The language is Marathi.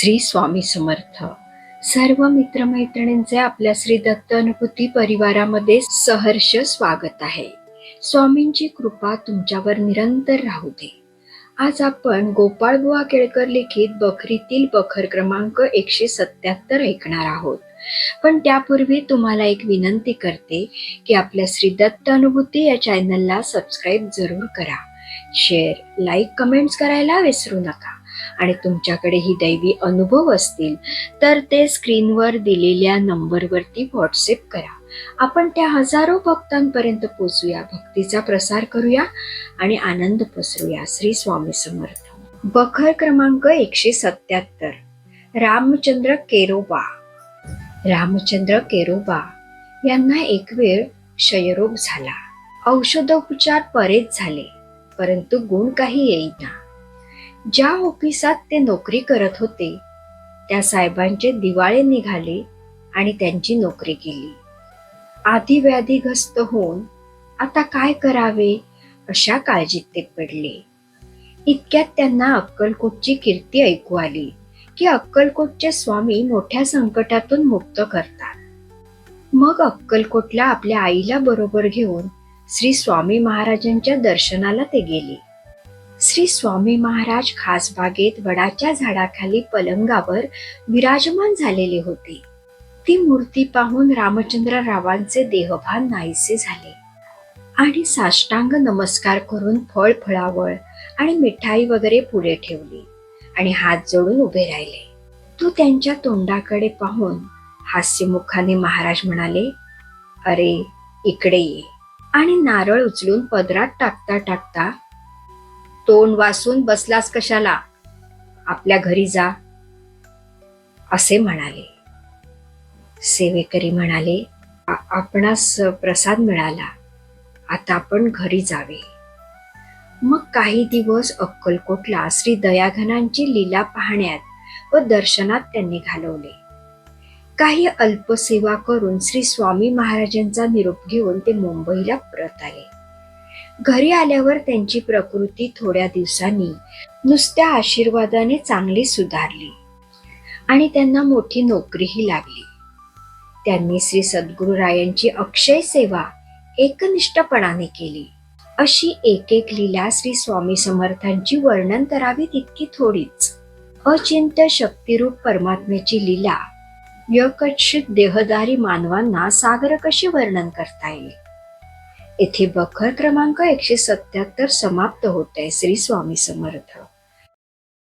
श्री स्वामी समर्थ. सर्व मित्रमैत्रिणींचे आपल्या श्री दत्त अनुभूती परिवारामध्ये सहर्ष स्वागत आहे. स्वामींची कृपा तुमच्यावर निरंतर राहू दे. आज आपण गोपाळबुवा केळकर लिखित बखरीतील बखर क्रमांक एकशे सत्याहत्तर ऐकणार आहोत. पण त्यापूर्वी तुम्हाला एक विनंती करते की आपल्या श्री दत्त अनुभूती या चॅनलला सबस्क्राईब जरूर करा. शेअर लाईक कमेंट्स करायला विसरू नका. आणि तुमच्याकडे ही दैवी अनुभव असतील तर ते स्क्रीनवर दिलेल्या नंबरवरती व्हॉट्सअप करा. आपण त्या हजारो भक्तांपर्यंत पोचूया भक्तीचा प्रसार करूया आणि आनंद पसरूया. श्री स्वामी समर्थ. बखर क्रमांक एकशे सत्याहत्तर. रामचंद्र केरोबा. रामचंद्र केरोबा यांना एक वेळ क्षयरोग झाला. औषधोपचार बरेच झाले परंतु गुण काही येईना. ज्या ऑफिसात ते नोकरी करत होते त्या साहेबांचे दिवाळे निघाले आणि त्यांची नोकरी गेली आधी व्याधीग्रस्त होऊन आता काय करावे अशा काळजीत ते पडले. इतक्यात त्यांना अक्कलकोटची कीर्ती ऐकू आली की अक्कलकोटचे स्वामी मोठ्या संकटातून मुक्त करतात. मग अक्कलकोटला आपल्या आईला बरोबर घेऊन श्री स्वामी महाराजांच्या दर्शनाला ते गेले. श्री स्वामी महाराज खास बागेत वडाच्या झाडाखाली पलंगावर विराजमान झालेले होते. ती मूर्ती पाहून रामचंद्र रावांचे देहभान नाहीसे झाले. आणि साष्टांग नमस्कार करून फळ फळावळ आणि मिठाई वगैरे पुढे ठेवली आणि हात जोडून उभे राहिले. तो त्यांच्या तोंडाकडे पाहून हास्यमुखाने महाराज म्हणाले अरे इकडे ये. आणि नारळ उचलून पदरात टाकता टाकता तोंड वासून बसलास कशाला? आपल्या घरी जा. असे म्हणाले. सेवेकरी म्हणाले आपणास प्रसाद मिळाला. आता आपण घरी जावे. मग काही दिवस अक्कलकोटला श्री दयाघनांची लीला पाहण्यात व दर्शनात त्यांनी घालवले. काही अल्पसेवा करून श्री स्वामी महाराजांचा निरोप घेऊन ते मुंबईला परत आले. घरी आल्यावर त्यांची प्रकृती थोड्या दिवसांनी नुसत्या आशीर्वादाने चांगली सुधारली आणि त्यांना मोठी नोकरीही लागली. त्यांनी श्री सद्गुरुरायांची अक्षय सेवा एकनिष्ठपणाने केली. अशी एक एक लीला श्री स्वामी समर्थांची वर्णन करावी तितकी थोडीच. अचिंत्य शक्तिरूप परमात्म्याची लीला यकच्छित देहदारी मानवांना सागर कशी वर्णन करता येईल. येथे बखर क्रमांक एकशे सत्याहत्तर समाप्त होत आहे. श्री स्वामी समर्थ.